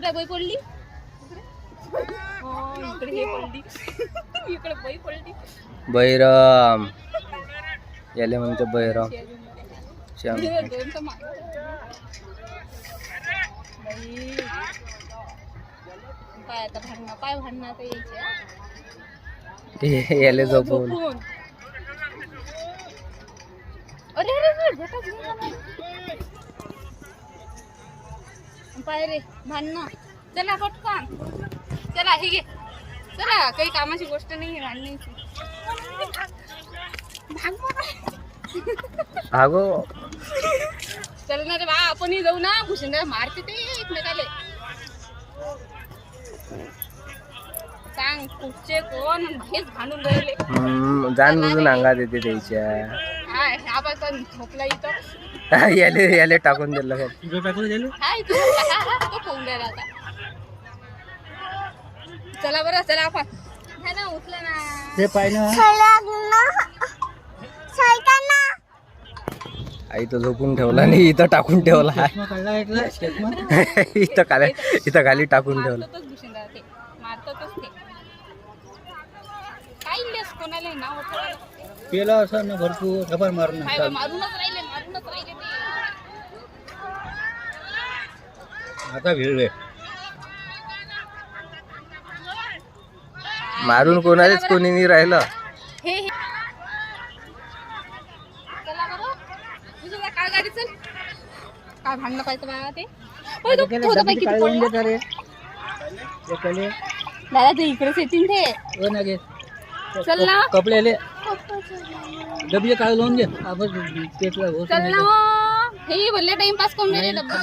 कुठे बाई पडली हो, इकडे हे पडली इकडे बाई पडली बैरम याले म्हणते बैरम श्याम दोन तर मागे. बाई. काय आता भांडणं काय भांडणं आता यायचे हा? याले झोपवून. अरे अरे अरे झोका घेऊन जा ना. पाय रे भांडणं. चला पटकन. चला हे घे. चला काही कामाची गोष्ट नाही आहे भांडण्याची. अगो चल ना रे बा आपणही जाऊ ना. भूषण मारते ते एकमेकाले सांग कुठचे कोण? हेच भांडून राहिले. हम्म, जाण बुजून अंगात येते त्याच्या. हा याले याले टाकून दिलं काय चला बरं चला आपण. हे ना उठलं ना. ते पाहिजे आई तो झोपून ठेवला नाही इथं टाकून ठेवला. इथं खाली इथं खाली टाकून ठेवला. मारतातच ते. काही कोणाला केलं असं ना भरपूर खबर मारून काय बा, मारूनच राहिले मारूनच राहिले ते. आता भिडले. मारून कोणालाच कोणी नाही राहिलं. हे हे. चला बरं तुझं काय गाडी चल. काय भांडणं पाहिजे बा ते. दादा ते इकडेच येतील ते चल ना. कपड्याले डबले काय लावून दे आपण पेटला चल ना हो. हे बोलले टाइमपास करून राहिले डब्बा.